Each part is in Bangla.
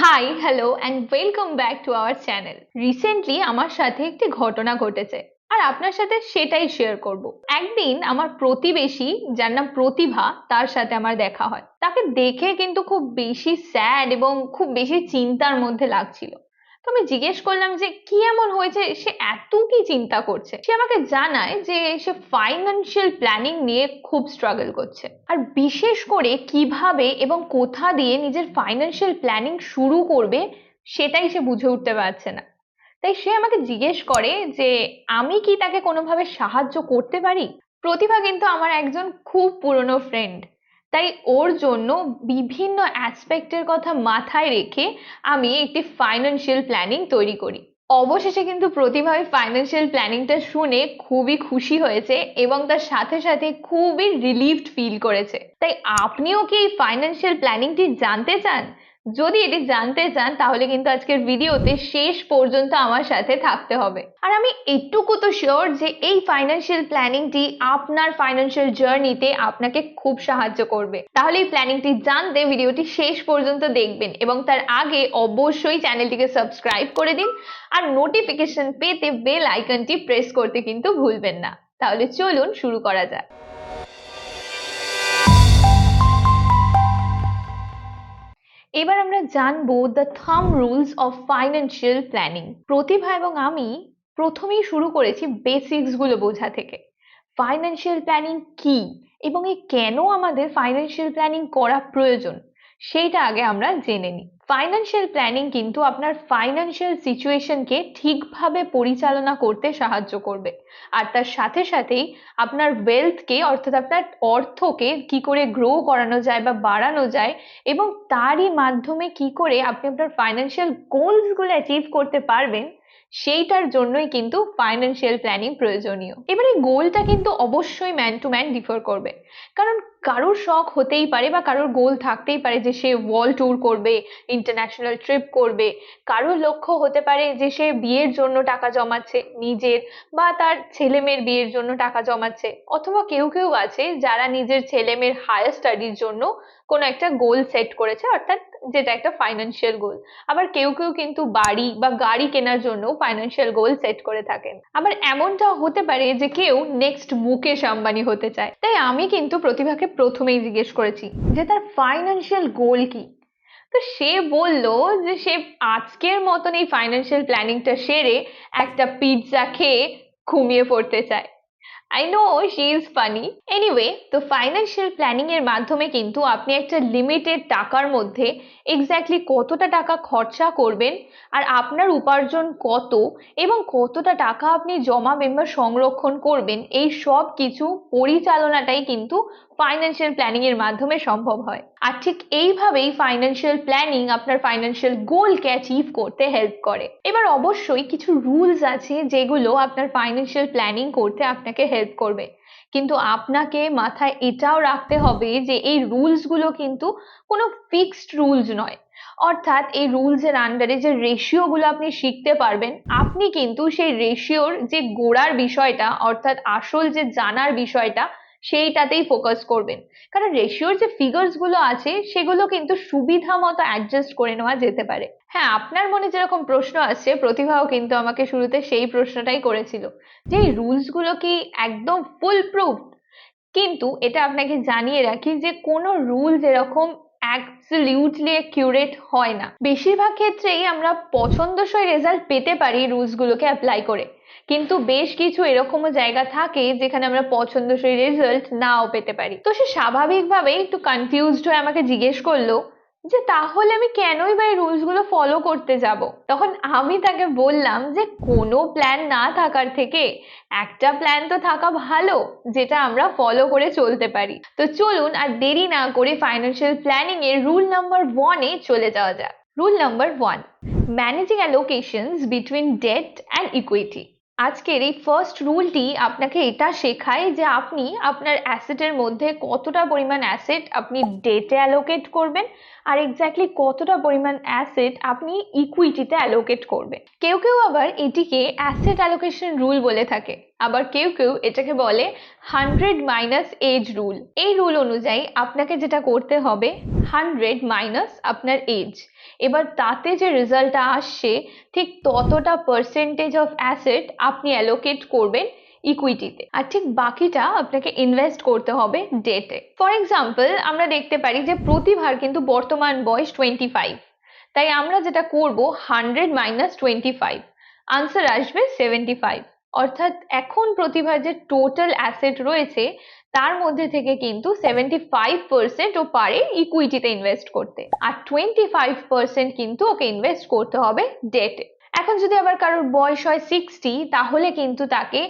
Hi hello and welcome back to our channel recently আমার সাথে একটি ঘটনা ঘটেছে, আর আপনার সাথে সেটাই শেয়ার করব। একদিন আমার প্রতিবেশী, যার নাম প্রতিভা, তার সাথে আমার দেখা হয়। তাকে দেখে কিন্তু খুব বেশি স্যাড এবং খুব বেশি চিন্তার মধ্যে লাগছিল। তো আমি জিজ্ঞেস করলাম যে, কি এমন হয়েছে? সে এত কি চিন্তা করছে? সে আমাকে জানায় যে, সে ফাইন্যান্সিয়াল প্ল্যানিং নিয়ে খুব স্ট্রাগল করছে। আর বিশেষ করে কীভাবে এবং কোথা দিয়ে নিজের ফাইন্যান্সিয়াল প্ল্যানিং শুরু করবে, সেটাই সে বুঝে উঠতে পারছে না। তাই সে আমাকে জিজ্ঞেস করে যে, আমি কি তাকে কোনোভাবে সাহায্য করতে পারি? প্রতিভা কিন্তু আমার একজন খুব পুরনো ফ্রেন্ড তাই ওর জন্য বিভিন্ন অ্যাসপেক্টের কথা মাথায় রেখে আমি একটি ফাইন্যান্সিয়াল প্ল্যানিং তৈরি করি। অবশেষে কিন্তু প্রতিভাবে ফাইন্যান্সিয়াল প্ল্যানিংটা শুনে খুবই খুশি হয়েছে এবং তার সাথে সাথে খুবই রিলিভড ফিল করেছে। তাই আপনিও কি এই ফাইন্যান্সিয়াল প্ল্যানিংটি জানতে চান? যদি এটি জানতে চান, তাহলে কিন্তু আজকের ভিডিওতে শেষ পর্যন্ত আমার সাথে থাকতে হবে। আর আমি এটুকু তো শিওর যে এই ফাইন্যান্সিয়াল প্ল্যানিংটি আপনার ফাইন্যান্সিয়াল জার্নিতে আপনাকে খুব সাহায্য করবে। তাহলে এই প্ল্যানিংটি জানতে ভিডিওটি শেষ পর্যন্ত দেখবেন এবং তার আগে অবশ্যই চ্যানেলটিকে সাবস্ক্রাইব করে দিন আর নোটিফিকেশন পেতে বেল আইকনটি প্রেস করতে কিন্তু ভুলবেন না। তাহলে চলুন শুরু করা যাক। এবার আমরা জানব the thumb rules of financial planning Pratibha এবং আমি প্রথমেই শুরু করেছি বেসিক্সগুলো বোঝা থেকে। ফাইন্যান্সিয়াল প্ল্যানিং কি? এবং এ কেন আমাদের ফাইন্যান্সিয়াল প্ল্যানিং করা প্রয়োজন? সেইটা আগে আমরা জেনে নিই। ফাইন্যান্সিয়াল প্ল্যানিং কিন্তু আপনার ফাইন্যান্সিয়াল সিচুয়েশনকে ঠিকভাবে পরিচালনা করতে সাহায্য করবে। আর তার সাথে সাথেই আপনার ওয়েলথকে অর্থাৎ আপনার অর্থকে কি করে গ্রো করানো যায় বা বাড়ানো যায় এবং তারই মাধ্যমে কি করে আপনি আপনার ফাইন্যান্সিয়াল গোলসগুলো অ্যাচিভ করতে পারবেন সেইটার জন্যই কিন্তু ফাইন্যান্সিয়াল প্ল্যানিং প্রয়োজনীয়। এবারে গোলটা কিন্তু অবশ্যই ম্যান টু ম্যান ডিফার করবে। কারণ কারোর শখ হতেই পারে বা কারোর গোল থাকতেই পারে যে সে ওয়ার্ল্ড ট্যুর করবে ইন্টারন্যাশনাল ট্রিপ করবে। কারোর লক্ষ্য হতে পারে যে সে বিয়ের জন্য টাকা জমাচ্ছে নিজের বা তার ছেলে মেয়ের বিয়ের জন্য টাকা জমাচ্ছে। অথবা কেউ কেউ আছে যারা নিজের ছেলেমেয়ের হায়ার স্টাডির জন্য কোনো একটা গোল সেট করেছে, অর্থাৎ যেটা একটা ফাইন্যান্সিয়াল গোল আবার কেউ কেউ কিন্তু বাড়ি বা গাড়ি কেনার জন্য ফাইন্যান্সিয়াল গোল সেট করে থাকেন। আবার এমনটা হতে পারে যে কেউ নেক্সট মুকেশ আম্বানি হতে চায়। তাই আমি কিন্তু প্রতিভাকে প্রথমেই জিজ্ঞেস করেছি যে তার ফাইন্যান্সিয়াল গোল কি? তো সে বলল যে সে আজকের মতন এই ফাইন্যান্সিয়াল প্ল্যানিংটা সেরে একটা পিৎজা খেয়ে ঘুমিয়ে পড়তে চায়। I know she is funny anyway তো ফাইন্যান্সিয়াল প্ল্যানিং এর মাধ্যমে কিন্তু আপনি একটা লিমিটেড টাকার মধ্যে এক্স্যাক্টলি কতটা টাকা খরচা করবেন আর আপনার উপার্জন কত এবং কতটা টাকা আপনি জমাবেন বা সংরক্ষণ করবেন, এই সব কিছু পরিচালনাটাই কিন্তু ফাইন্যান্সিয়াল প্ল্যানিং এর মাধ্যমে সম্ভব হয়। আর ঠিক এইভাবেই ফাইন্যান্সিয়াল প্ল্যানিং আপনার ফাইন্যান্সিয়াল গোলকে অ্যাচিভ করতে হেল্প করে। এবার অবশ্যই কিছু রুলস আছে যেগুলো আপনার ফাইন্যান্সিয়াল প্ল্যানিং করতে আপনাকে হেল্প করবে। কিন্তু আপনাকে মাথায় এটাও রাখতে হবে যে এই রুলসগুলো কিন্তু কোনো ফিক্সড রুলস নয়। অর্থাৎ এই রুলস এর আন্ডারে যে রেশিওগুলো আপনি শিখতে পারবেন, আপনি কিন্তু সেই রেশিওর যে গোড়ার বিষয়টা, অর্থাৎ আসল যে জানার বিষয়টা সেইটাতেই ফোকাস করবেন। কারণ রেশিওর যে ফিগার্সগুলো আছে, সেগুলো কিন্তু সুবিধা মতো অ্যাডজাস্ট করে নেওয়া যেতে পারে। হ্যাঁ আপনার মনে যেরকম প্রশ্ন আসছে, প্রতিভাও কিন্তু আমাকে শুরুতে সেই প্রশ্নটাই করেছিল যে, এই রুলসগুলো কি একদম ফুল প্রুফ কিন্তু এটা আপনাকে জানিয়ে রাখি যে, কোনো রুলস এরকম অ্যাবসলিউটলি অ্যাকিউরেট হয় না। বেশিরভাগ ক্ষেত্রেই আমরা পছন্দসই রেজাল্ট পেতে পারি রুলস গুলোকে অ্যাপ্লাই করে। কিন্তু বেশ কিছু এরকমও জায়গা থাকে যেখানে আমরা পছন্দসই রেজাল্ট নাও পেতে পারি। তো সে স্বাভাবিকভাবে একটু কনফিউজড হয়ে আমাকে জিজ্ঞেস করল যে, তাহলে আমি কেনই বা এই রুলসগুলো ফলো করতে যাব? তখন আমি তাকে বললাম যে, কোনো প্ল্যান না থাকার থেকে একটা প্ল্যান তো থাকা ভালো, যেটা আমরা ফলো করে চলতে পারি। তো চলুন আর দেরি না করে ফাইন্যান্সিয়াল প্ল্যানিং এর রুল নাম্বার ওয়ানে চলে যাওয়া যাক। Rule number one managing allocations between debt and equity আজকের এই ফার্স্ট রুলটি আপনাকে এটা শেখায় যে আপনি আপনার অ্যাসেটের মধ্যে কতটা পরিমাণ অ্যাসেট আপনি ডেটে অ্যালোকেট করবেন আর এক্স্যাক্টলি কতটা পরিমাণ অ্যাসেট আপনি ইকুইটিতে অ্যালোকেট করবেন। কেউ কেউ আবার এটিকে অ্যাসেট অ্যালোকেশন রুল বলে থাকে, আবার কেউ কেউ এটাকে বলে হান্ড্রেড মাইনাস এজ রুল এই রুল অনুযায়ী আপনাকে যেটা করতে হবে হান্ড্রেড মাইনাস আপনার এজ এবার তাতে যে রেজাল্টটা আসছে, ঠিক ততটা পার্সেন্টেজ অফ অ্যাসেট আপনি অ্যালোকেট করবেন ইকুইটিতে আর ঠিক বাকিটা আপনাকে ইনভেস্ট করতে হবে ডেটে ফর এক্সাম্পল আমরা দেখতে পারি যে প্রতিভার কিন্তু বর্তমান বয়স টোয়েন্টি ফাইভ তাই আমরা যেটা করব hundred minus twenty five answer আসবে সেভেন্টি ফাইভ অর্থাৎ এখন প্রতিভার যে টোটাল অ্যাসেট রয়েছে, তার মধ্যে থেকে কিন্তু সেভেন্টি ফাইভ পার্সেন্ট ও পারে ইকুইটিতে ইনভেস্ট করতে। আর টোয়েন্টি ফাইভ পার্সেন্ট কিন্তু ওকে ইনভেস্ট করতে হবে ডেটে এখন যদি আবার কারোর বয়স হয় সিক্সটি তাহলে কিন্তু তাকে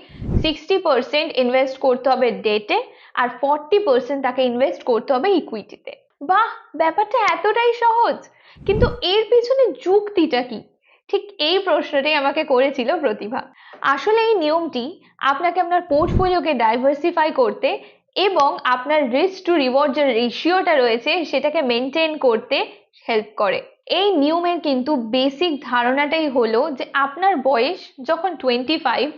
সিক্সটি পার্সেন্ট ইনভেস্ট করতে হবে ডেটে আর ফর্টি পার্সেন্ট তাকে ইনভেস্ট করতে হবে ইকুইটিতে বাহ! ব্যাপারটা এতটাই সহজ! কিন্তু এর পিছনে যুক্তিটা কি? ঠিক এই প্রশ্নটাই আমাকে করেছিল প্রতিভা। আসলে এই নিয়মটি আপনাকে আপনার পোর্টফোলিওকে ডাইভার্সিফাই করতে এবং আপনার রিস্ক টু রিওয়ার্ড যে রেশিওটা রয়েছে সেটাকে মেনটেন করতে হেল্প করে। এই নিয়মের কিন্তু বেসিক ধারণাটাই হলো যে আপনার বয়স যখন টোয়েন্টি ফাইভ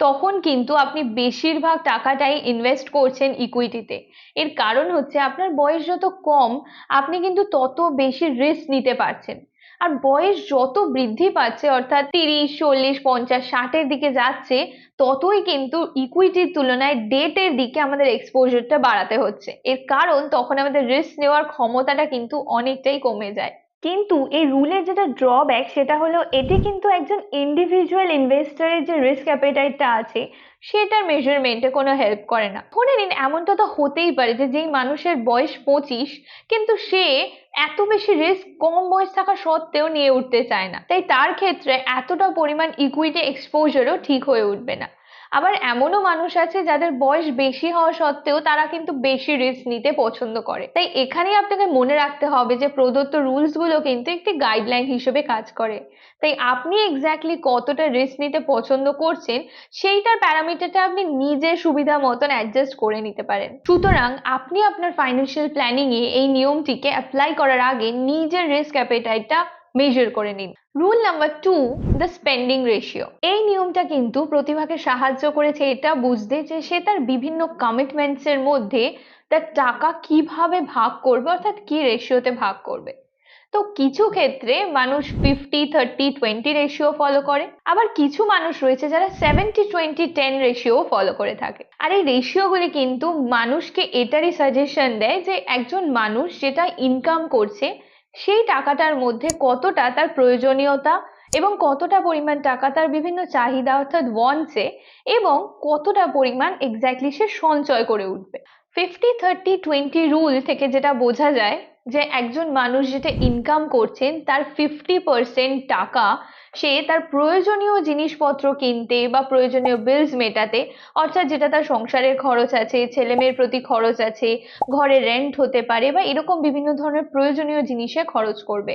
তখন কিন্তু আপনি বেশিরভাগ টাকাটাই ইনভেস্ট করছেন ইকুইটিতে এর কারণ হচ্ছে আপনার বয়স যত কম, আপনি কিন্তু তত বেশি রিস্ক নিতে পারছেন। আর বয়স যত বৃদ্ধি পাচ্ছে, অর্থাৎ তিরিশ, চল্লিশ, পঞ্চাশ, ষাটের দিকে যাচ্ছে, ততই কিন্তু ইকুইটির তুলনায় ডেটের দিকে আমাদের এক্সপোজারটা বাড়াতে হচ্ছে। এর কারণ তখন আমাদের রিস্ক নেওয়ার ক্ষমতাটা কিন্তু অনেকটাই কমে যায়। কিন্তু এই রুলের যেটা ড্রব্যাক সেটা হলো এটি কিন্তু একজন ইন্ডিভিজুয়াল ইনভেস্টরের যে রিস্ক অ্যাপেটাইটটা আছে, সেটার মেজারমেন্টে কোনো হেল্প করে না। ধরে নিন এমনটা তো হতেই পারে যে যেই মানুষের বয়স পঁচিশ, কিন্তু সে এত বেশি রিস্ক কম বয়স থাকা সত্ত্বেও নিয়ে উঠতে চায় না। তাই তার ক্ষেত্রে এতটা পরিমাণ ইকুইটি এক্সপোজারও ঠিক হয়ে উঠবে না। আবার এমনও মানুষ আছে যাদের বয়স বেশি হওয়া সত্ত্বেও তারা কিন্তু বেশি রিস্ক নিতে পছন্দ করে। তাই এখানেই আপনাকে মনে রাখতে হবে যে প্রদত্ত রুলসগুলো কিন্তু একটি গাইডলাইন হিসেবে কাজ করে। তাই আপনি এক্স্যাক্টলি কতটা রিস্ক নিতে পছন্দ করছেন সেইটার প্যারামিটারটা আপনি নিজের সুবিধা মতন অ্যাডজাস্ট করে নিতে পারেন। সুতরাং আপনি আপনার ফাইন্যান্সিয়াল প্ল্যানিংয়ে এই নিয়মটিকে অ্যাপ্লাই করার আগে নিজের রিস্ক অ্যাপেটাইটটা মেজার করে নিন। Rule number two the spending ratio এই নিয়মটা কিন্তু প্রতিভাকে সাহায্য করেছে এটা বুঝতে যে সে তার বিভিন্ন কমিটমেন্টস এর মধ্যে তার টাকা কীভাবে ভাগ করবে, অর্থাৎ কি রেশিওতে ভাগ করবে। তো কিছু ক্ষেত্রে মানুষ fifty thirty twenty ratio follow করে, আবার কিছু মানুষ রয়েছে যারা seventy twenty ten ratio follow করে থাকে। আর এই রেশিওগুলি কিন্তু মানুষকে এটারই সাজেশন দেয় যে একজন মানুষ যেটা ইনকাম করছে সেই টাকাটার মধ্যে কতটা তার প্রয়োজনীয়তা এবং কতটা পরিমাণ টাকা তার বিভিন্ন চাহিদা অর্থাৎ ওয়ান্টসে এবং কতটা পরিমাণ এক্স্যাক্টলি সে সঞ্চয় করে উঠবে। ফিফটি থার্টি টোয়েন্টি রুল থেকে যেটা বোঝা যায় যে একজন মানুষ যেটা ইনকাম করছেন তার ফিফটি পার্সেন্ট টাকা সে তার প্রয়োজনীয় জিনিসপত্র কিনতে বা প্রয়োজনীয় বিলস মেটাতে, অর্থাৎ যেটা তার সংসারের খরচ আছে ছেলে মেয়ের প্রতি খরচ আছে, ঘরে রেন্ট হতে পারে বা এরকম বিভিন্ন ধরনের প্রয়োজনীয় জিনিসে খরচ করবে।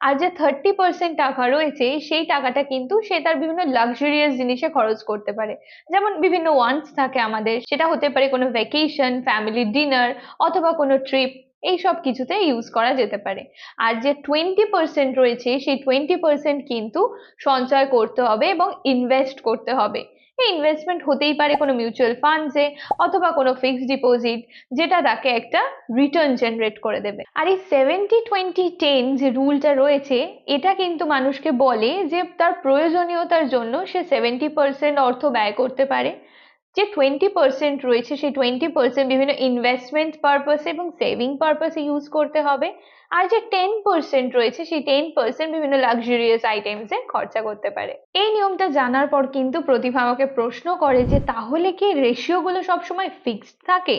আর যে থার্টি পার্সেন্ট টাকা রয়েছে, সেই টাকাটা কিন্তু সে তার বিভিন্ন লাক্সারিয়াস জিনিসে খরচ করতে পারে। যেমন বিভিন্ন ওয়ান্স থাকে আমাদের, সেটা হতে পারে কোনো ভ্যাকেশন ফ্যামিলি ডিনার অথবা কোনো ট্রিপ এই সব কিছুতে ইউজ করা যেতে পারে। আর যে টোয়েন্টি পার্সেন্ট রয়েছে, সেই টোয়েন্টি পার্সেন্ট কিন্তু সঞ্চয় করতে হবে এবং ইনভেস্ট করতে হবে। এই ইনভেস্টমেন্ট হতেই পারে কোনো মিউচুয়াল ফান্ডসে অথবা কোনো ফিক্সড ডিপোজিট যেটা তাকে একটা রিটার্ন জেনারেট করে দেবে। আর এই সেভেন্টি টোয়েন্টি টেন যে রুলটা রয়েছে, এটা কিন্তু মানুষকে বলে যে তার প্রয়োজনীয়তার জন্য সে সেভেন্টি পার্সেন্ট অর্থ ব্যয় করতে পারে। যে টোয়েন্টি পার্সেন্ট রয়েছে, সেই টোয়েন্টি পার্সেন্ট বিভিন্ন ইনভেস্টমেন্ট পারপাসে এবং সেভিং পারপাসে ইউজ করতে হবে। আর যে টেন পার্সেন্ট রয়েছে, সেই টেন পার্সেন্ট বিভিন্ন লাক্সারিয়াস আইটেমসে খরচা করতে পারে। এই নিয়মটা জানার পর কিন্তু প্রতিভা আমাকে প্রশ্ন করে যে, তাহলে কি রেশিওগুলো সবসময় ফিক্সড থাকে?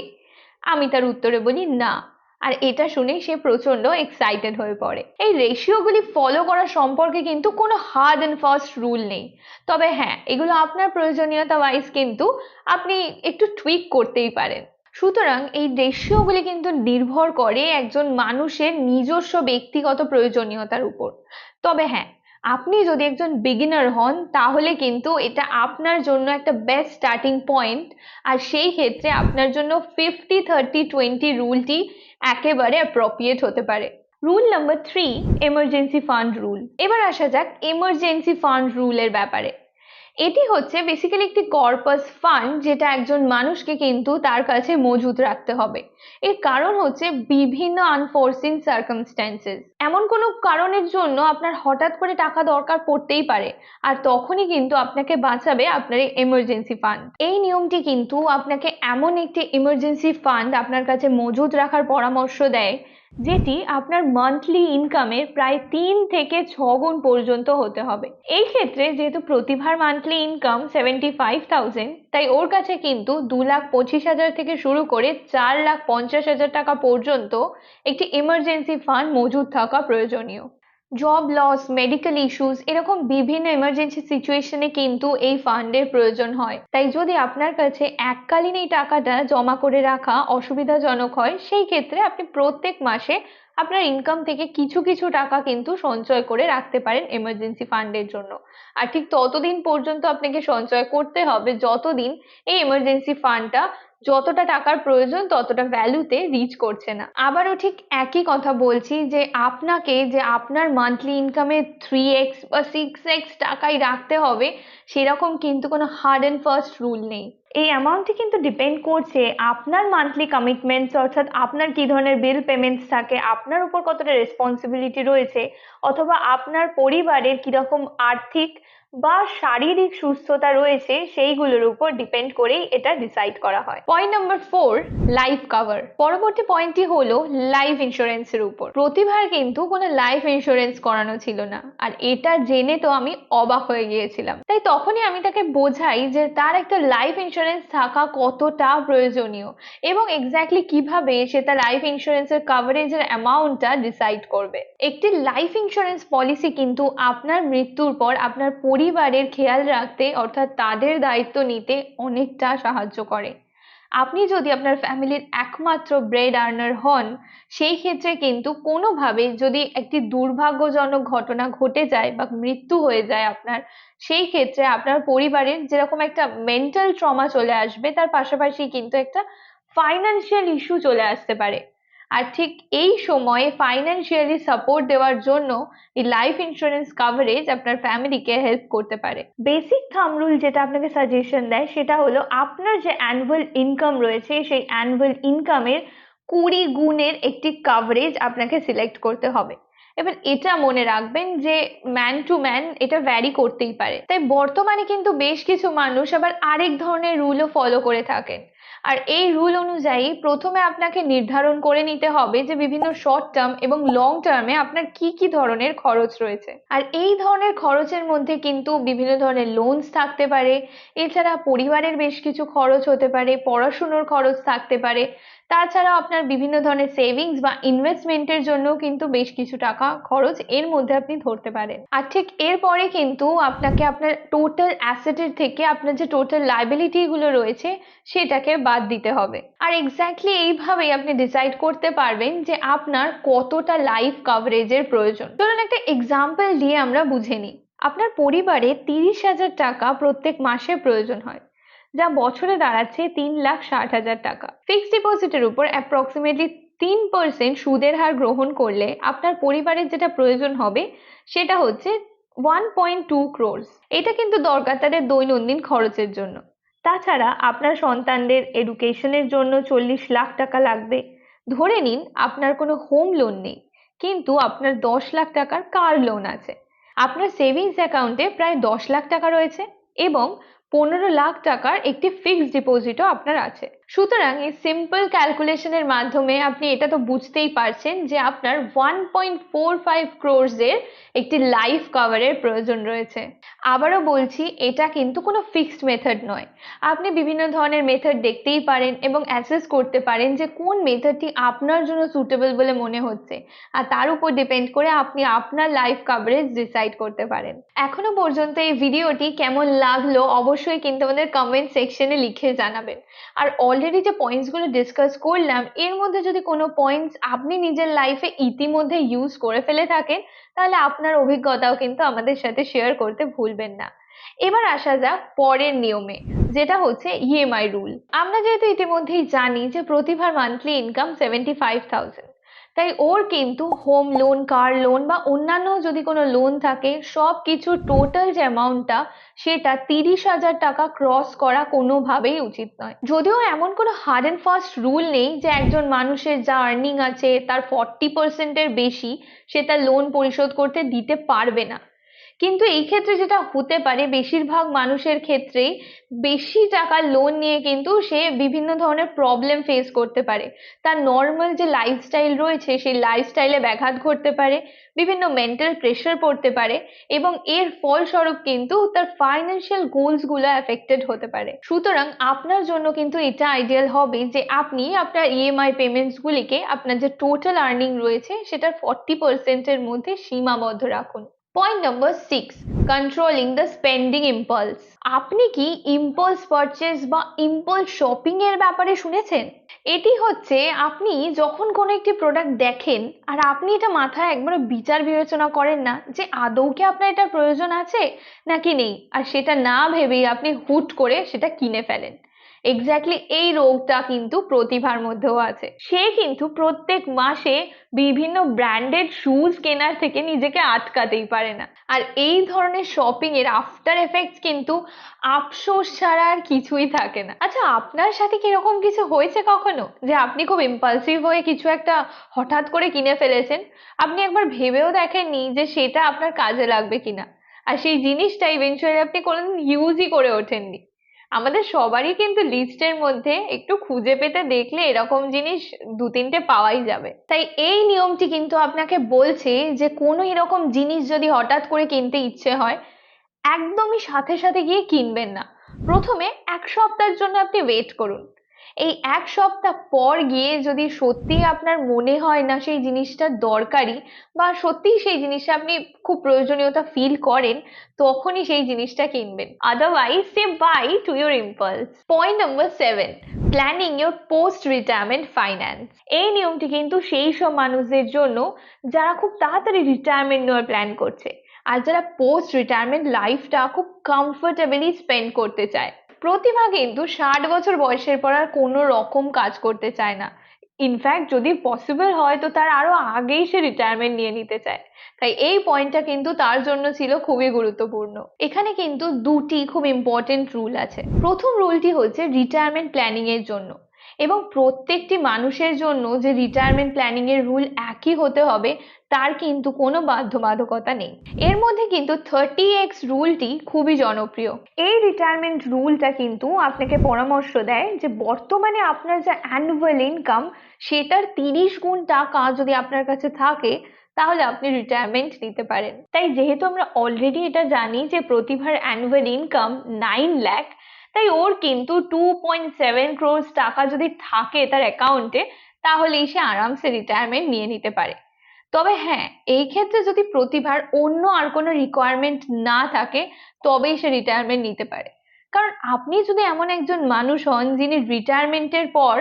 আমি তার উত্তরে বলি, না। আর এটা শুনে সে প্রচণ্ড এক্সাইটেড হয়ে পড়ে। এই রেশিওগুলি ফলো করা সম্পর্কে কিন্তু কোনো হার্ড অ্যান্ড ফাস্ট রুল নেই। তবে হ্যাঁ এগুলো আপনার প্রয়োজনীয়তা ওয়াইজ কিন্তু আপনি একটু টুইক করতেই পারেন। সুতরাং এই রেশিওগুলি কিন্তু নির্ভর করে একজন মানুষের নিজস্ব ব্যক্তিগত প্রয়োজনীয়তার উপর। তবে হ্যাঁ আপনি যদি একজন বিগিনার হন, তাহলে কিন্তু এটা আপনার জন্য একটা বেস্ট স্টার্টিং পয়েন্ট আর সেই ক্ষেত্রে আপনার জন্য ফিফটি থার্টি টোয়েন্টি রুলটি একেবারে অ্যাপ্রোপ্রিয়েট হতে পারে। Rule number three emergency fund rule এবার আসা যাক এমার্জেন্সি ফান্ড রুলের ব্যাপারে। এটি হচ্ছে বেসিক্যালি একটি কর্পাস ফান্ড যেটা একজন মানুষকে কিন্তু তার কাছে মজুত রাখতে হবে। এর কারণ হচ্ছে বিভিন্ন আনফোর্সিন সার্কামস্ট্যান্সেস এমন কোনো কারণের জন্য আপনার হঠাৎ করে টাকা দরকার পড়তেই পারে, আর তখনই কিন্তু আপনাকে বাঁচাবে আপনার এই এমার্জেন্সি ফান্ড এই নিয়মটি কিন্তু আপনাকে এমন একটি ইমার্জেন্সি ফান্ড আপনার কাছে মজুত রাখার পরামর্শ দেয় যেটি আপনার মান্থলি ইনকামের প্রায় তিন থেকে ছ গুণ পর্যন্ত হতে হবে। এই ক্ষেত্রে যেহেতু প্রতিভার monthly income seventy five thousand তাই ওর কাছে কিন্তু দু লাখ পঁচিশ হাজার থেকে শুরু করে চার লাখ পঞ্চাশ হাজার টাকা পর্যন্ত একটি ইমার্জেন্সি ফান্ড মজুদ থাকা প্রয়োজনীয়। জব লস মেডিকেল ইস্যুস এরকম বিভিন্ন এমার্জেন্সি সিচুয়েশনে কিন্তু এই ফান্ডের প্রয়োজন হয়। তাই যদি আপনার কাছে এককালীন এই টাকাটা জমা করে রাখা অসুবিধাজনক হয়, সেই ক্ষেত্রে আপনি প্রত্যেক মাসে আপনার ইনকাম থেকে কিছু কিছু টাকা কিন্তু সঞ্চয় করে রাখতে পারেন এমার্জেন্সি ফান্ডের জন্য। আর ঠিক ততদিন পর্যন্ত আপনাকে সঞ্চয় করতে হবে, যতদিন এই এমার্জেন্সি ফান্ডটা যতটা টাকার প্রয়োজন ততটা ভ্যালুতে রিচ করছে না। আবারও ঠিক একই কথা বলছি যে আপনাকে যে আপনার মান্থলি ইনকামে থ্রি এক্স বা সিক্স এক্স টাকাই রাখতে হবে, সেরকম কিন্তু কোনো হার্ড অ্যান্ড ফার্স্ট রুল নেই। এই অ্যামাউন্টটি কিন্তু ডিপেন্ড করছে আপনার মান্থলি কমিটমেন্টস অর্থাৎ আপনার কি ধরনের বিল পেমেন্টস থাকে, আপনার উপর কতটা রেসপন্সিবিলিটি রয়েছে, অথবা আপনার পরিবারের কীরকম আর্থিক বা শারীরিক সুস্থতা রয়েছে, সেইগুলোর উপর ডিপেন্ড করেই এটা ডিসাইড করা হয়। Point number four life cover পরবর্তী পয়েন্টটি হলো লাইফ ইন্স্যুরেন্সের উপর। প্রতিভার কিন্তু কোনো লাইফ ইন্স্যুরেন্স করানো ছিল না। আর এটা জেনে তো আমি অবাক হয়ে গিয়েছিলাম। তাই তখনই আমি তাকে বোঝাই যে তার একটা লাইফ ইন্স্যুরেন্স থাকা কতটা প্রয়োজনীয় এবং এক্স্যাক্টলি কীভাবে সে তার লাইফ ইন্স্যুরেন্সের কাভারেজের অ্যামাউন্টটা ডিসাইড করবে। একটি লাইফ ইন্স্যুরেন্স পলিসি কিন্তু আপনার মৃত্যুর পর, আপনার পরিবারের খেয়াল রাখতে, অর্থাৎ তাদের দায়িত্ব নিতে অনেকটা সাহায্য করে। আপনি যদি আপনার ফ্যামিলির একমাত্র ব্রেড আর্নার হন, সেই ক্ষেত্রে কিন্তু কোনোভাবে যদি একটি দুর্ভাগ্যজনক ঘটনা ঘটে যায় বা মৃত্যু হয়ে যায় আপনার, সেই ক্ষেত্রে আপনার পরিবারের যেরকম একটা মেন্টাল ট্রমা চলে আসবে, তার পাশাপাশি কিন্তু একটা ফাইন্যান্সিয়াল ইস্যু চলে আসতে পারে। আর ঠিক এই সময়ে ফাইন্যান্সিয়ালি সাপোর্ট দেওয়ার জন্য এই লাইফ ইন্স্যুরেন্স কাভারেজ আপনার ফ্যামিলিকে হেল্প করতে পারে। বেসিক থাম রুল যেটা আপনাকে সাজেশন দেয় সেটা হলো আপনার যে অ্যানুয়াল ইনকাম রয়েছে সেই অ্যানুয়াল ইনকামের কুড়ি গুণের একটি কাভারেজ আপনাকে সিলেক্ট করতে হবে। এবার এটা মনে রাখবেন যে ম্যান টু ম্যান এটা ভ্যারি করতেই পারে। তাই বর্তমানে কিন্তু বেশ কিছু মানুষ আবার আরেক ধরনের রুলও ফলো করে থাকেন। আর এই রুল অনুযায়ী প্রথমে আপনাকে নির্ধারণ করে নিতে হবে যে বিভিন্ন শর্ট টার্ম এবং লং টার্মে আপনার কি কি ধরনের খরচ রয়েছে। আর এই ধরনের খরচের মধ্যে কিন্তু বিভিন্ন ধরনের লোনস থাকতে পারে, এছাড়া পরিবারের বেশ কিছু খরচ হতে পারে, পড়াশুনোর খরচ থাকতে পারে। তাছাড়াও আপনার বিভিন্ন ধরনের সেভিংস বা ইনভেস্টমেন্টের জন্য কিন্তু বেশ কিছু টাকা খরচ এর মধ্যে আপনি ধরতে পারেন। আর ঠিক এরপরে কিন্তু আপনাকে আপনার টোটাল অ্যাসেটের থেকে আপনার যে টোটাল লাইবিলিটি গুলো রয়েছে সেটাকে বাদ দিতে হবে। আর এক্স্যাক্টলি এইভাবেই আপনি ডিসাইড করতে পারবেন যে আপনার কতটা লাইফ কাভারেজের প্রয়োজন। ধরুন একটা এক্সাম্পল দিয়ে আমরা বুঝে নিই। আপনার পরিবারে তিরিশ হাজার টাকা প্রত্যেক মাসে প্রয়োজন হয়। যা বছরে দাঁড়াচ্ছে তিন লাখ ষাট হাজার টাকা। ফিক্সড ডিপোজিটের উপর অ্যাপ্রক্সিমেটলি তিন পার্সেন্ট সুদের হার গ্রহণ করলে আপনার পরিবারের যেটা প্রয়োজন হবে, সেটা হচ্ছে ওয়ান পয়েন্ট টু ক্রোর্স এটা কিন্তু দরকার তাদের দৈনন্দিন খরচের জন্য। তাছাড়া আপনার সন্তানদের এডুকেশনের জন্য চল্লিশ লাখ টাকা লাগবে। ধরে নিন আপনার কোনো হোম লোন নেই, কিন্তু আপনার দশ লাখ টাকার কার লোন আছে। আপনার সেভিংস অ্যাকাউন্টে প্রায় দশ লাখ টাকা রয়েছে এবং পনেরো লাখ টাকার একটি ফিক্সড ডিপোজিটও আপনার আছে। সুতরাং এই সিম্পল ক্যালকুলেশনের মাধ্যমে আপনি এটা তো বুঝতেই পারছেন যে আপনার ওয়ান পয়েন্ট ফোর ফাইভ ক্রোর্সের একটি লাইফ কভারের প্রয়োজন রয়েছে। আবারও বলছি, এটা কিন্তু কোনো ফিক্সড মেথড নয়। আপনি বিভিন্ন ধরনের মেথড দেখতেই পারেন এবং অ্যাসেস করতে পারেন যে কোন মেথডটি আপনার জন্য সুটেবল বলে মনে হচ্ছে। আর তার উপর ডিপেন্ড করে আপনি আপনার লাইফ কভারেজ ডিসাইড করতে পারেন। এখনও পর্যন্ত এই ভিডিওটি কেমন লাগল অবশ্যই কিন্তু আমাদের কমেন্ট সেকশনে লিখে জানাবেন। আর অলরেডি যে পয়েন্টসগুলো ডিসকাস করলাম, এর মধ্যে যদি কোনো পয়েন্টস আপনি নিজের লাইফে ইতিমধ্যে ইউজ করে ফেলে থাকেন, তাহলে আপনার অভিজ্ঞতাও কিন্তু আমাদের সাথে শেয়ার করতে ভুলবেন না। এবার আসা যাক পরের নিয়মে, যেটা হচ্ছে ইএমআই রুল আমরা যেহেতু ইতিমধ্যেই জানি যে প্রতিভার monthly income seventy five thousand তাই ওর কিন্তু হোম লোন কার লোন বা অন্যান্য যদি কোনো লোন থাকে সব কিছু টোটাল যে অ্যামাউন্টটা সেটা তিরিশ হাজার টাকা ক্রস করা কোনোভাবেই উচিত নয়। যদিও এমন কোনো হার্ড অ্যান্ড ফাস্ট রুল নেই যে একজন মানুষের যা আর্নিং আছে, তার ফর্টি পার্সেন্টের বেশি, সে তার লোন পরিশোধ করতে দিতে পারবে না। কিন্তু এই ক্ষেত্রে যেটা হতে পারে, বেশিরভাগ মানুষের ক্ষেত্রেই বেশি টাকা লোন নিয়ে কিন্তু সে বিভিন্ন ধরনের প্রবলেম ফেস করতে পারে। তার নর্মাল যে লাইফস্টাইল রয়েছে, সেই লাইফস্টাইলে ব্যাঘাত ঘটতে পারে, বিভিন্ন মেন্টাল প্রেশার পড়তে পারে এবং এর ফলস্বরূপ কিন্তু তার ফাইন্যান্সিয়াল গোলসগুলো অ্যাফেক্টেড হতে পারে। সুতরাং আপনার জন্য কিন্তু এটা আইডিয়াল হবে যে আপনি আপনার ইএমআই পেমেন্টসগুলিকে আপনার যে টোটাল আর্নিং রয়েছে, সেটার ফর্টি পার্সেন্টের মধ্যে সীমাবদ্ধ রাখুন। Point number six controlling the spending impulse আপনি কি ইম্পালস পারচেস বা ইম্পালস শপিং এর ব্যাপারে শুনেছেন? এটি হচ্ছে আপনি যখন কোনো একটি প্রোডাক্ট দেখেন, আর আপনি এটা মাথায় একবার বিচার বিবেচনা করেন না যে আদৌ কি আপনার এটার প্রয়োজন আছে নাকি নেই। আর সেটা না ভেবেই আপনি হুট করে সেটা কিনে ফেলেন। এক্স্যাক্টলি এই রোগটা কিন্তু প্রতিভার মধ্যেও আছে। সে কিন্তু প্রত্যেক মাসে বিভিন্ন ব্র্যান্ডেড শুজ কেনার থেকে নিজেকে আটকাতেই পারে না। আর এই ধরনের শপিং এর আফটার এফেক্টস কিন্তু আফসোস ছাড়া আর কিছুই থাকে না। আচ্ছা আপনার সাথে কীরকম কিছু হয়েছে কখনো? যে আপনি খুব ইম্পালসিভ হয়ে কিছু একটা হঠাৎ করে কিনে ফেলেছেন? আপনি একবার ভেবেও দেখেননি যে সেটা আপনার কাজে লাগবে কিনা? আর সেই জিনিসটা ইভেনচুয়ালি আপনি কোনোদিন ইউজই করে ওঠেননি। আমাদের সবারই কিন্তু লিস্টের মধ্যে একটু খুঁজে পেতে দেখলে এরকম জিনিস দু তিনটে পাওয়াই যাবে। তাই এই নিয়মটি কিন্তু আপনাকে বলছে যে কোনো এরকম জিনিস যদি হঠাৎ করে কিনতে ইচ্ছে হয়, একদমই সাথে সাথে গিয়ে কিনবেন না। প্রথমে এক সপ্তাহের জন্য আপনি ওয়েট করুন। এই এক সপ্তাহ পর গিয়ে যদি সত্যি আপনার মনে হয় না সেই জিনিসটা দরকারি বা সত্যিই সেই জিনিসটা আপনি খুব প্রয়োজনীয়তা ফিল করেন, তখনই সেই জিনিসটা কিনবেন। Otherwise say bye to your impulse point number seven planning your post retirement finance এই নিয়মটি কিন্তু সেই সব মানুষদের জন্য যারা খুব তাড়াতাড়ি রিটায়ারমেন্ট নেওয়ার প্ল্যান করছে, আর যারা পোস্ট রিটায়ারমেন্ট লাইফটা খুব কমফোর্টেবলি স্পেন্ড করতে চায়। প্রতিভা কিন্তু ষাট বছর বয়সের পর আর কোনো রকম কাজ করতে চায় না। ইনফ্যাক্ট যদি পসিবল হয় তো তার আরও আগেই সে রিটায়ারমেন্ট নিয়ে নিতে চায়। তাই এই পয়েন্টটা কিন্তু তার জন্য ছিল খুবই গুরুত্বপূর্ণ। এখানে কিন্তু দুটি খুব ইম্পর্টেন্ট রুল আছে। প্রথম রুলটি হচ্ছে রিটায়ারমেন্ট প্ল্যানিং এর জন্য। এবং প্রত্যেকটি মানুষের জন্য যে রিটায়ারমেন্ট প্ল্যানিং এর রুল একই হতে হবে, তার কিন্তু কোনো বাধ্যবাধকতা নেই। এর মধ্যে কিন্তু থার্টি এক্স রুলটি খুবই জনপ্রিয়। এই রিটায়ারমেন্ট রুলটা কিন্তু আপনাকে পরামর্শ দেয় যে বর্তমানে আপনার যে অ্যানুয়াল ইনকাম সেটার তিরিশ গুণ টাকা যদি আপনার কাছে থাকে, তাহলে আপনি রিটায়ারমেন্ট নিতে পারেন। তাই যেহেতু আমরা অলরেডি এটা জানি যে প্রতিভার অ্যানুয়াল ইনকাম নাইন ল্যাক তাই ওর কিন্তু টু পয়েন্ট সেভেন ক্রোর্স টাকা যদি থাকে তার অ্যাকাউন্টে তাহলেই সে আরামসে রিটায়ারমেন্ট নিয়ে নিতে পারে। তবে হ্যাঁ এই ক্ষেত্রে যদি প্রতিভার অন্য আর কোনো রিকোয়ারমেন্ট না থাকে, তবেই সে রিটায়ারমেন্ট নিতে পারে। কারণ আপনি যদি এমন একজন মানুষ হন যিনি রিটায়ারমেন্টের পর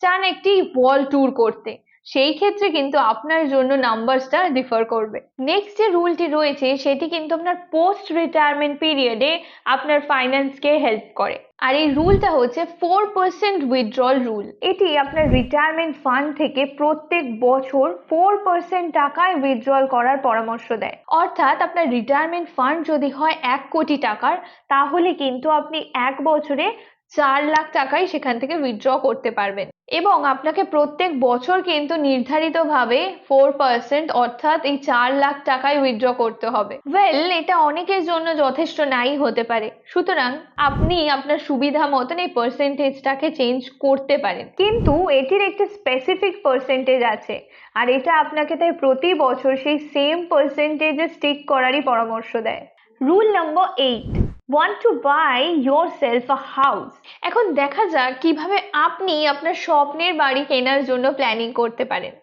চান একটি ওয়ার্ল্ড ট্যুর করতে সেই ক্ষেত্রে কিন্তু আপনার জন্য নাম্বারসটা ডিফার করবে। নেক্সট যে রুলটি রয়েছে, সেটি কিন্তু আপনার পোস্ট রিটায়ারমেন্ট পিরিয়ডে আপনার ফাইন্যান্সকে হেল্প করে। আর এই রুলটা হচ্ছে ফোর পার্সেন্ট উইথড্রল রুল এটি আপনার রিটায়ারমেন্ট ফান্ড থেকে প্রত্যেক বছর ফোর পার্সেন্ট টাকায় উইথড্রল করার পরামর্শ দেয়। অর্থাৎ আপনার রিটায়ারমেন্ট ফান্ড যদি হয় এক কোটি টাকার, তাহলে কিন্তু আপনি এক বছরে চার লাখ টাকাই সেখান থেকে উইথড্র করতে পারবেন। এবং আপনাকে প্রত্যেক বছর কিন্তু নির্ধারিতভাবে ফোর পার্সেন্ট অর্থাৎ এই চার লাখ টাকায় উইথড্র করতে হবে। ওয়েল এটা অনেকের জন্য যথেষ্ট নাই হতে পারে। সুতরাং আপনি আপনার সুবিধা মতন এই পার্সেন্টেজটাকে চেঞ্জ করতে পারেন। কিন্তু এটির একটি স্পেসিফিক পার্সেন্টেজ আছে আর এটা আপনাকে তাই প্রতি বছর সেই সেম পার্সেন্টেজে স্টিক করারই পরামর্শ দেয়। Rule number eight want to buy yourself a house এখন দেখা যাক কীভাবে আপনি আপনার স্বপ্নের বাড়ি কেনার জন্য প্ল্যানিং করতে পারেন।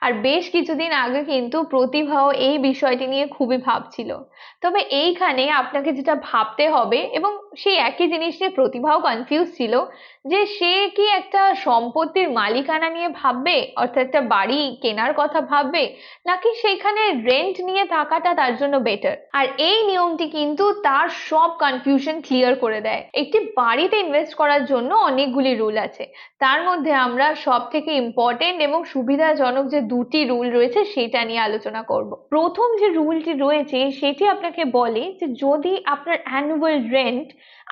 আর বেশ কিছুদিন আগে কিন্তু প্রতিভাও এই বিষয়টি নিয়ে খুবই ভাবছিল। তবে এইখানে আপনাকে যেটা ভাবতে হবে এবং সেই একই জিনিস নিয়ে প্রতিভাও কনফিউজ ছিল যে সে কি একটা সম্পত্তির মালিকানা নিয়ে ভাববে, অর্থাৎ একটা বাড়ি কেনার কথা ভাববে, নাকি সেখানে রেন্ট নিয়ে থাকাটা তার জন্য বেটার আর এই নিয়মটি কিন্তু তার সব কনফিউশন ক্লিয়ার করে দেয়। একটি বাড়িতে ইনভেস্ট করার জন্য অনেকগুলি রুল আছে। তার মধ্যে আমরা সব থেকে ইম্পর্টেন্ট এবং সুবিধাজনক যে দুটি রুল রয়েছে সেটা নিয়ে আলোচনা করব। প্রথম যে রুলটি রয়েছে, সেটি আপনাকে বলে যে যদি আপনার অ্যানুয়াল রেন্ট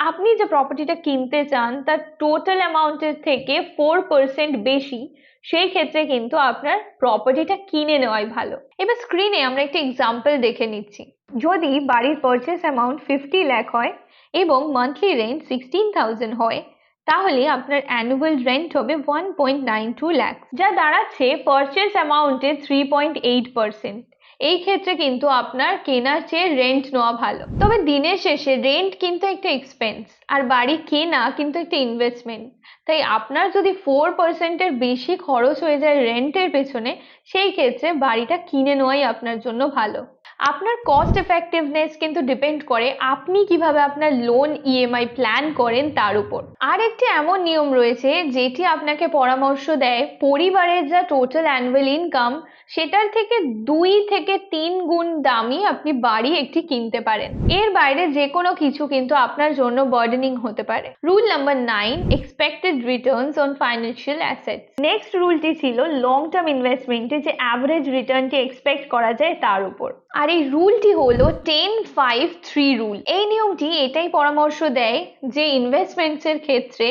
আপনি যে প্রপার্টিটা কিনতে চান, তার টোটাল অ্যামাউন্টের থেকে ফোর পার্সেন্ট বেশি, সেই ক্ষেত্রে কিন্তু আপনার প্রপার্টিটা কিনে নেওয়াই ভালো। এবার স্ক্রিনে আমরা একটা এক্সাম্পল দেখে নিচ্ছি। যদি বাড়ির পারচেস অ্যামাউন্ট ফিফটি ল্যাখ হয় এবং মান্থলি রেন্ট সিক্সটিন থাউজেন্ড হয়, তাহলে আপনার অ্যানুয়াল রেন্ট হবে one point nine two lakh যা দাঁড়াচ্ছে পারচেস অ্যামাউন্টের থ্রি পয়েন্ট এইট পার্সেন্ট এই ক্ষেত্রে কিন্তু আপনার কেনার চেয়ে রেন্ট নেওয়া ভালো। তবে দিনের শেষে রেন্ট কিন্তু একটা এক্সপেন্স আর বাড়ি কেনা কিন্তু একটা ইনভেস্টমেন্ট তাই আপনার যদি ফোর পার্সেন্টের বেশি খরচ হয়ে যায় রেন্টের পেছনে, সেই ক্ষেত্রে বাড়িটা কিনে নেওয়াই আপনার জন্য ভালো। আপনার কস্ট এফেক্টিভনেস কিন্তু ডিপেন্ড করে আপনি কীভাবে আপনার লোন ইএমআই প্ল্যান করেন তার উপর। আর একটি এমন নিয়ম রয়েছে যেটি আপনাকে পরামর্শ দেয় পরিবারের যা টোটাল অ্যানুয়াল ইনকাম সেটার থেকে দুই থেকে তিন গুণ দামি আপনি বাড়ি একটি কিনতে পারেন। এর বাইরে যে কোনো কিছু কিন্তু আপনার জন্য বার্ডেনিং হতে পারে। Rule number nine expected returns on financial assets next রুলটি ছিল লং টার্ম ইনভেস্টমেন্টে যে অ্যাভারেজ রিটার্নটি এক্সপেক্ট করা যায় তার উপর। আর এই রুলটি হলো টেন ফাইভ থ্রি রুল এই নিয়মটি এটাই পরামর্শ দেয় যে ইনভেস্টমেন্টসের ক্ষেত্রে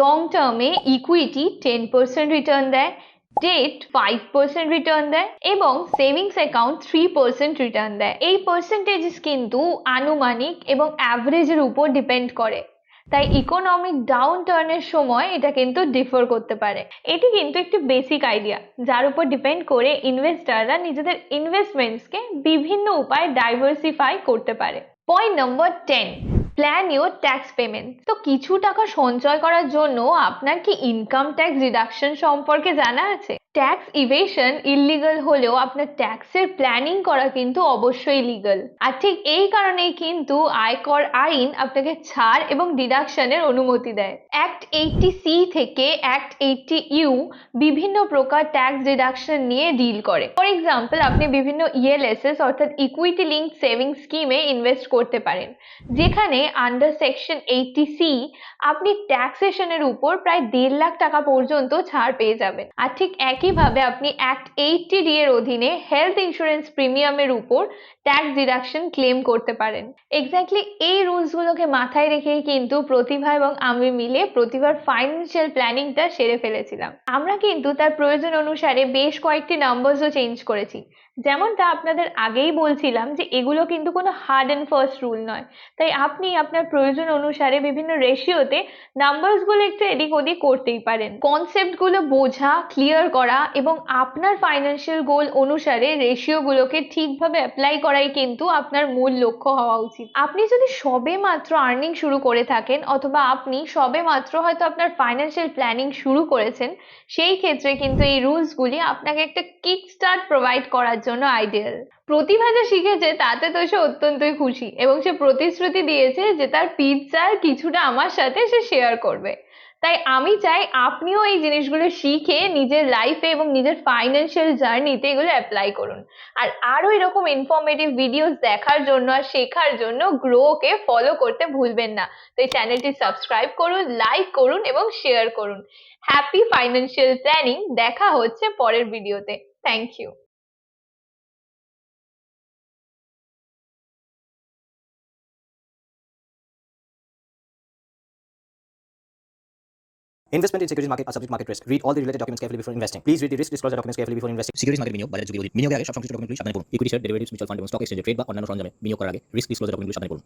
লং টার্মে ইকুইটি টেন পার্সেন্ট রিটার্ন দেয় ডেট ফাইভ পার্সেন্ট রিটার্ন দেয় এবং savings account three percent return দেয়। এই পার্সেন্টেজ কিন্তু আনুমানিক এবং অ্যাভারেজের উপর ডিপেন্ড করে। তাই ইকোনমিক ডাউন টার্নের সময় এটা কিন্তু ডিফার করতে পারে। এটি কিন্তু একটি বেসিক আইডিয়া যার উপর ডিপেন্ড করে ইনভেস্টাররা নিজেদের ইনভেস্টমেন্টসকে বিভিন্ন উপায়ে ডাইভার্সিফাই করতে পারে। Point number ten plan your tax payment তো কিছু টাকা সঞ্চয় করার জন্য আপনার কি ইনকাম ট্যাক্স রিডাকশন সম্পর্কে জানা আছে? ট্যাক্স ইভেশন ইলিগাল হলেও আপনার ট্যাক্সের প্ল্যানিং করা কিন্তু অবশ্যই লিগাল আর ঠিক এই কারণেই কিন্তু আয়কর আইন আপনাকে ছাড় এবং ডিডাকশনের অনুমতি দেয়। অ্যাক্ট এইটটি সি থেকে অ্যাক্ট এইটটি ইউ বিভিন্ন প্রকার ট্যাক্স ডিডাকশন নিয়ে ডিল করে। ফর এক্সাম্পল আপনি বিভিন্ন E ইএলএসএস অর্থাৎ ইকুইটি লিঙ্ক সেভিং স্কিমে ইনভেস্ট করতে পারেন। যেখানে আন্ডার সেকশন এইটটি সি আপনি ট্যাক্সেশনের উপর প্রায় দেড় লাখ টাকা পর্যন্ত ছাড় পেয়ে যাবেন। আর ঠিক একইভাবে আপনি অ্যাক্ট এইটটি ডি এর অধীনে হেলথ ইন্স্যুরেন্স প্রিমিয়ামের উপর ট্যাক্স ডিডাকশন ক্লেম করতে পারেন। এক্স্যাক্টলি এই রুলসগুলোকে মাথায় রেখেই কিন্তু প্রতিভা এবং আমি মিলে প্রতিভার ফাইন্যান্সিয়াল প্ল্যানিংটা সেরে ফেলেছিলাম। আমরা কিন্তু তার প্রয়োজন অনুসারে বেশ কয়েকটি নাম্বারসও চেঞ্জ করেছি। যেমনটা আপনাদের আগেই বলছিলাম যে এগুলো কিন্তু কোনো হার্ড অ্যান্ড ফার্স্ট রুল নয়। তাই আপনি আপনার প্রয়োজন অনুসারে বিভিন্ন রেশিওতে নাম্বারসগুলো একটু এদিক ওদিক করতেই পারেন। কনসেপ্টগুলো বোঝা ক্লিয়ার করা এবং আপনার ফাইন্যান্সিয়াল গোল অনুসারে রেশিওগুলোকে ঠিকভাবে অ্যাপ্লাই করাই কিন্তু আপনার মূল লক্ষ্য হওয়া উচিত। আপনি যদি সবে মাত্র আর্নিং শুরু করে থাকেন অথবা আপনি সবে মাত্র হয়তো আপনার ফাইন্যান্সিয়াল প্ল্যানিং শুরু করেছেন, সেই ক্ষেত্রে কিন্তু এই রুলসগুলি আপনাকে একটা কিক স্টার্ট প্রোভাইড করার জন্য আইডিয়াল প্রতিভা যা শিখেছে, তাতে তো সে অত্যন্তই খুশি এবং সে প্রতিশ্রুতি দিয়েছে যে তার পিৎজার কিছুটা আমার সাথে সে শেয়ার করবে। তাই আমি চাই আপনিও এই জিনিসগুলো শিখে নিজের লাইফে এবং নিজের ফাইন্যান্সিয়াল জার্নিতে এগুলো অ্যাপ্লাই করুন। আর আরও এরকম ইনফরমেটিভ ভিডিওস দেখার জন্য আর শেখার জন্য গ্রোকে ফলো করতে ভুলবেন না। তো এই চ্যানেলটি সাবস্ক্রাইব করুন লাইক করুন এবং শেয়ার করুন। হ্যাপি ফাইন্যান্সিয়াল প্ল্যানিং দেখা হচ্ছে পরের ভিডিওতে thank you In securities market are subject to market risk. Read all the related documents carefully before investing. Please read the risk disclosure documents carefully before investing. Securities market বিনিয়োগ বাজারে